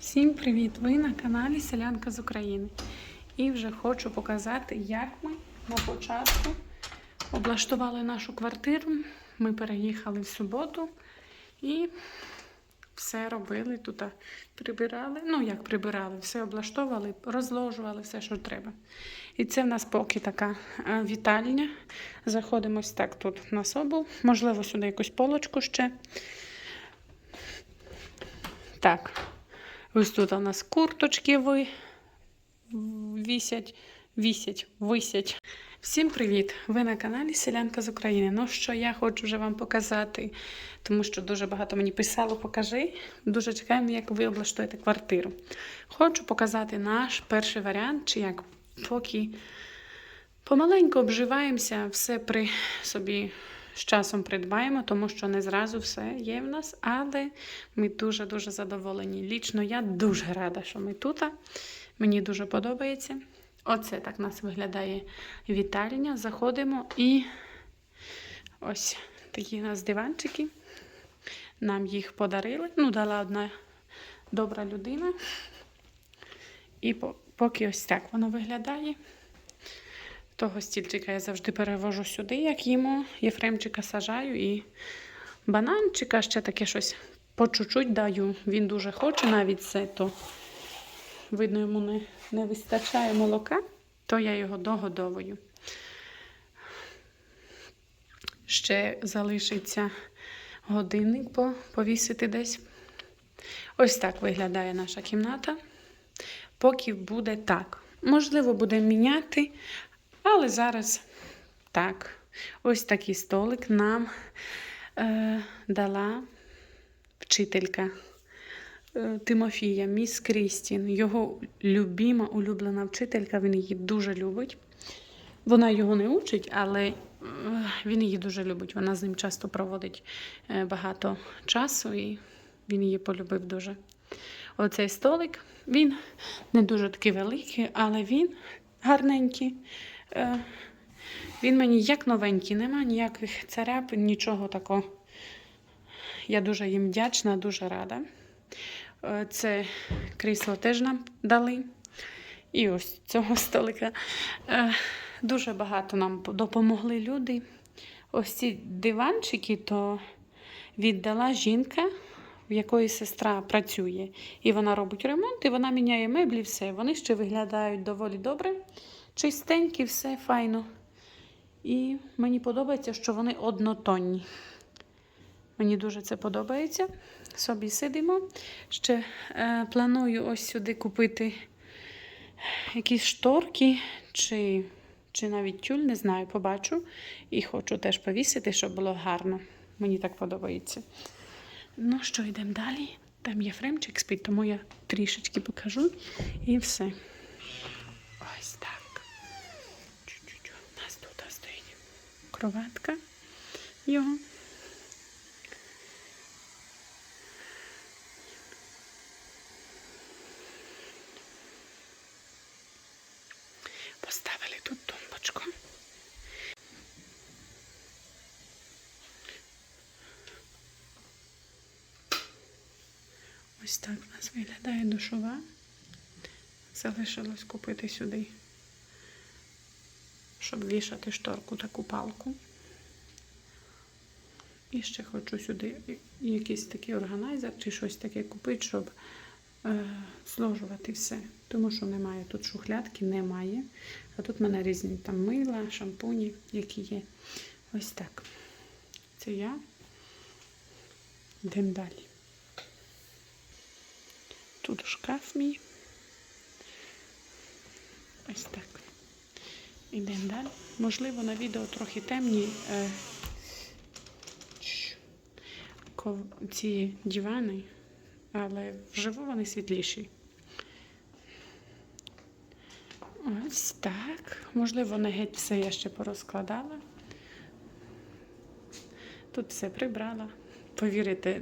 Всім привіт! Ви на каналі Селянка з України. І вже хочу показати, як ми на початку облаштували нашу квартиру. Ми переїхали в суботу і все робили тут, прибирали. Ну, як прибирали, все облаштовували, розложували все, що треба. І це в нас поки така е, вітальня. Заходимо так тут на собол. Можливо, сюди якусь полочку ще. Так. Ось тут у нас курточки ви... вісять, вісять, висять. Всім привіт! Ви на каналі Селянка з України. Ну що я хочу вже вам показати, тому що дуже багато мені писало, покажи. Дуже чекаємо, як ви облаштуєте квартиру. Хочу показати наш перший варіант, чи як поки помаленьку обживаємося, все при собі з часом придбаємо, тому що не зразу все є в нас, але ми дуже-дуже задоволені. Лічно я дуже рада, що ми тут. Мені дуже подобається. Оце так у нас виглядає вітальня. Заходимо і ось такі у нас диванчики. Нам їх подарили. Ну, дала одна добра людина. І поки ось так воно виглядає. Того стільчика я завжди перевожу сюди, як їмо. Єфремчика сажаю і бананчика ще таке щось по чуть-чуть даю. Він дуже хоче навіть це, то видно, йому не, не вистачає молока, то я його догодовую. Ще залишиться годинник повісити десь. Ось так виглядає наша кімната. Поки буде так. Можливо, буде міняти, але зараз так. Ось такий столик нам е, дала вчителька е, Тимофія, міс Крістін. Його любима, улюблена вчителька, він її дуже любить. Вона його не учить, але е, він її дуже любить. Вона з ним часто проводить е, багато часу і він її полюбив дуже. Оцей столик, він не дуже такий великий, але він гарненький. Е, Він мені як новенький, нема ніяких царапин, нічого такого. Я дуже їм вдячна, дуже рада. Е, Це крісло теж нам дали. І ось цього столика. Е, Дуже багато нам допомогли люди. Ось ці диванчики то віддала жінка, в якої сестра працює. І вона робить ремонт, і вона міняє меблі, все. Вони ще виглядають доволі добре, чистенькі, все файно. І мені подобається, що вони однотонні. Мені дуже це подобається. Собі сидимо. Ще е, планую ось сюди купити якісь шторки чи, чи навіть тюль, не знаю, побачу. І хочу теж повісити, щоб було гарно. Мені так подобається. Ну що, йдемо далі. Там є фремчик спить, тому я трішечки покажу і все. Ось так. Чуть-чуть. У нас тут стоїть кроватка його. Поставили тут тумбочку. Ось так у нас виглядає душова. Залишилось купити сюди, щоб вішати шторку таку палку. І ще хочу сюди якийсь такий органайзер чи щось таке купити, щоб е, зложувати все. Тому що немає тут шухлядки, немає. А тут в мене різні там мила, шампуні, які є. Ось так. Це я. Йдемо далі. Тут шкаф мій. Ось так. Ідемо далі. Можливо, на відео трохи темні е, ці дивани, але вживу вони світліші. Ось так. Можливо, не геть все я ще порозкладала. Тут все прибрала. Повірите,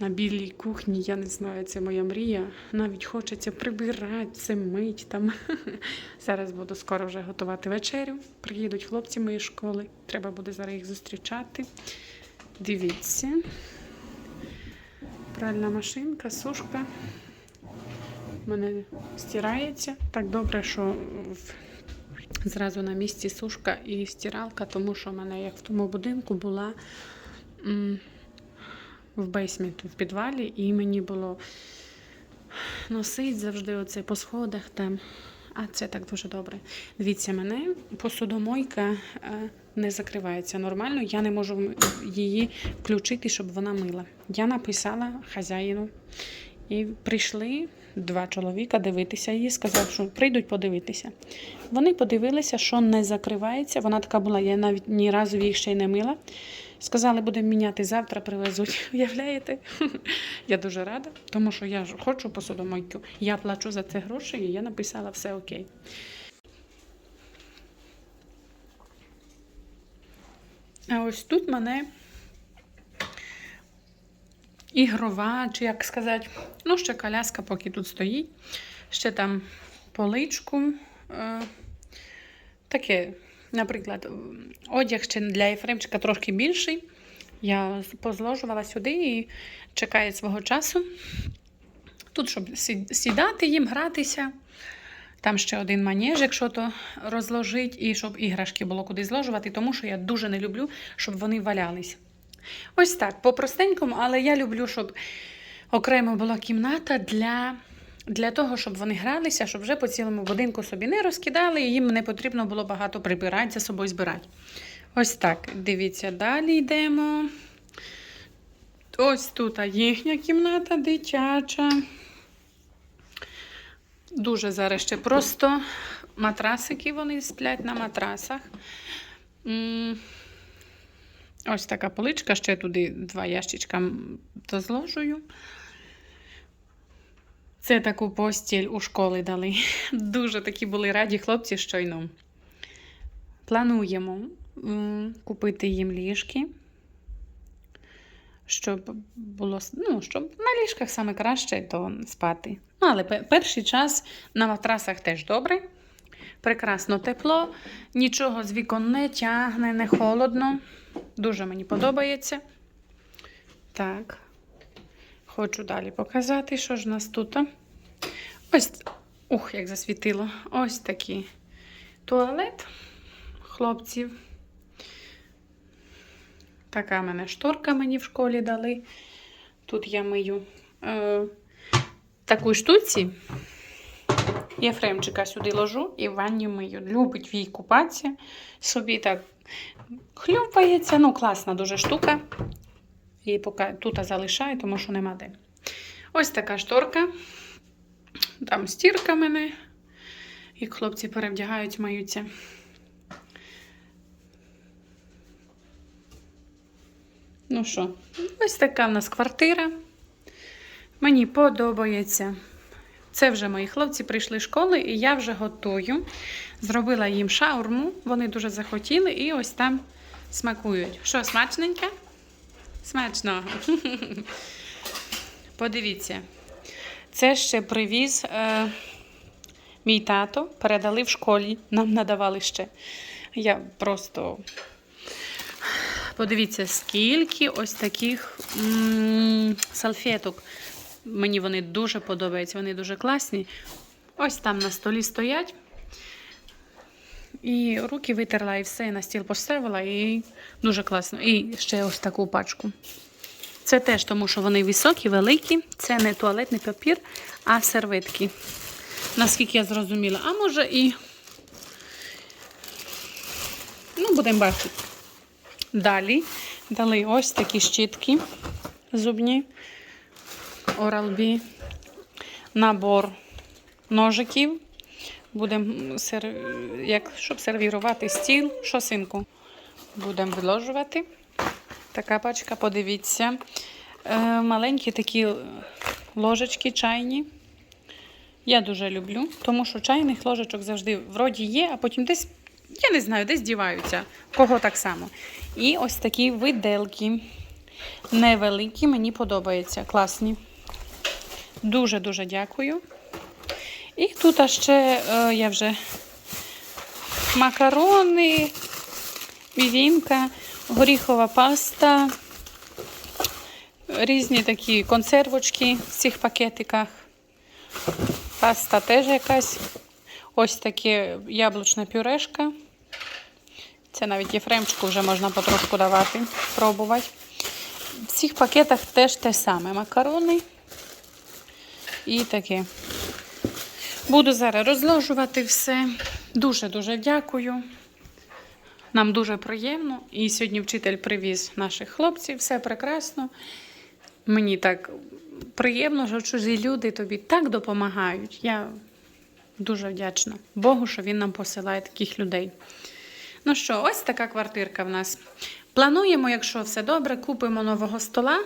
на білій кухні, я не знаю, це моя мрія. Навіть хочеться прибирати, це мить там. Зараз буду скоро вже готувати вечерю. Приїдуть хлопці моєї школи. Треба буде зараз їх зустрічати. Дивіться. Пральна машинка, сушка. в мене стирається. Так добре, що в- зразу на місці сушка і стиралка, тому що в мене, як в тому будинку, була в бейсменту, в підвалі, і мені було носить завжди оце по сходах там. А це так дуже добре. Дивіться, мене посудомойка е, не закривається нормально. Я не можу її включити, щоб вона мила. Я написала хазяїну, і прийшли два чоловіка дивитися її. Сказав, що прийдуть подивитися. Вони подивилися, що не закривається. Вона така була, я навіть ні разу їх ще й не мила. Сказали, будемо міняти завтра, привезуть. Уявляєте? Я дуже рада, тому що я ж хочу посудомойку. Я плачу за це гроші, і я написала все окей. А ось тут мене ігрова, чи як сказати, ну, ще коляска, поки тут стоїть. Ще там поличку. Е, таке, наприклад, одяг ще для Єфремчика трошки більший. Я позложувала сюди і чекає свого часу. Тут, щоб сідати їм, гратися. Там ще один манеж, якщо то розложить, і щоб іграшки було куди зложувати, тому що я дуже не люблю, щоб вони валялись. Ось так, по-простенькому, але я люблю, щоб окремо була кімната для, для того, щоб вони гралися, щоб вже по цілому будинку собі не розкидали, і їм не потрібно було багато прибирати за собою збирати. Ось так, дивіться, далі йдемо. Ось тут їхня кімната дитяча. Дуже зараз ще просто матрасики вони сплять на матрасах. Ось така поличка, ще туди два ящичка дозложую. Це таку постіль у школи дали. Дуже такі були раді хлопці щойно. Плануємо купити їм ліжки, щоб було ну, щоб на ліжках саме краще то спати. Ну, але перший час на матрасах теж добре. Прекрасно тепло, нічого з вікон не тягне, не холодно. Дуже мені подобається. Так. Хочу далі показати, що ж у нас тут. Ось, ух, як засвітило. Ось такий туалет хлопців. Така мене шторка мені в школі дали. Тут я мию е, таку штуці. Єфремчика сюди ложу і в ванні мию. Любить їй купатися. Собі так хлюпається. Ну, класна дуже штука. І поки тут залишаю, тому що нема де. Ось така шторка. Там стірка мене. І хлопці перевдягають, маються. Ну що, ось така в нас квартира. Мені подобається. Це вже мої хлопці прийшли з школи, і я вже готую. Зробила їм шаурму, вони дуже захотіли, і ось там смакують. Що, смачненьке? Смачно. Подивіться. Це ще привіз е, мій тато, передали в школі, нам надавали ще. Я просто. Подивіться, скільки ось таких м- салфеток. Мені вони дуже подобаються, вони дуже класні. Ось там на столі стоять. І руки витерла, і все, і на стіл поставила, і дуже класно. І ще ось таку пачку. Це теж тому, що вони високі, великі. Це не туалетний папір, а серветки. Наскільки я зрозуміла. А може і. Ну, будемо бачити. Далі дали ось такі щітки зубні. Oral-B. Набор ножиків. Будемо сер... як... щоб сервірувати стіл, шосинку. Будемо виложувати. Така пачка, подивіться. Е, маленькі такі ложечки чайні. Я дуже люблю, тому що чайних ложечок завжди вроді є, а потім десь, я не знаю, десь діваються. Кого так само. І ось такі виделки. Невеликі, мені подобаються. Класні. Дуже-дуже дякую. І тут ще е, я вже макарони, мівінка, горіхова паста, різні такі консервочки в цих пакетиках. Паста теж якась. Ось таке яблучна пюрешка. Це навіть єфремчику вже можна потрошку давати, пробувати. В цих пакетах теж те саме. Макарони і таке. Буду зараз розложувати все. Дуже-дуже дякую. Нам дуже приємно. І сьогодні вчитель привіз наших хлопців, все прекрасно. Мені так приємно, що чужі люди тобі так допомагають. Я дуже вдячна Богу, що він нам посилає таких людей. Ну що, ось така квартирка в нас. Плануємо, якщо все добре, купимо нового стола,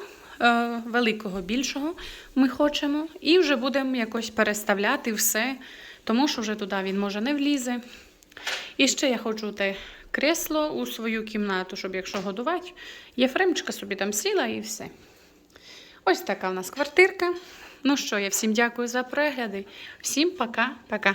великого, більшого ми хочемо, і вже будемо якось переставляти все, тому що вже туди він може не влізе. І ще я хочу те кресло у свою кімнату, щоб якщо годувати, Єфремчика собі там сіла і все. Ось така в нас квартирка. Ну що, я всім дякую за перегляди. Всім пока-пока.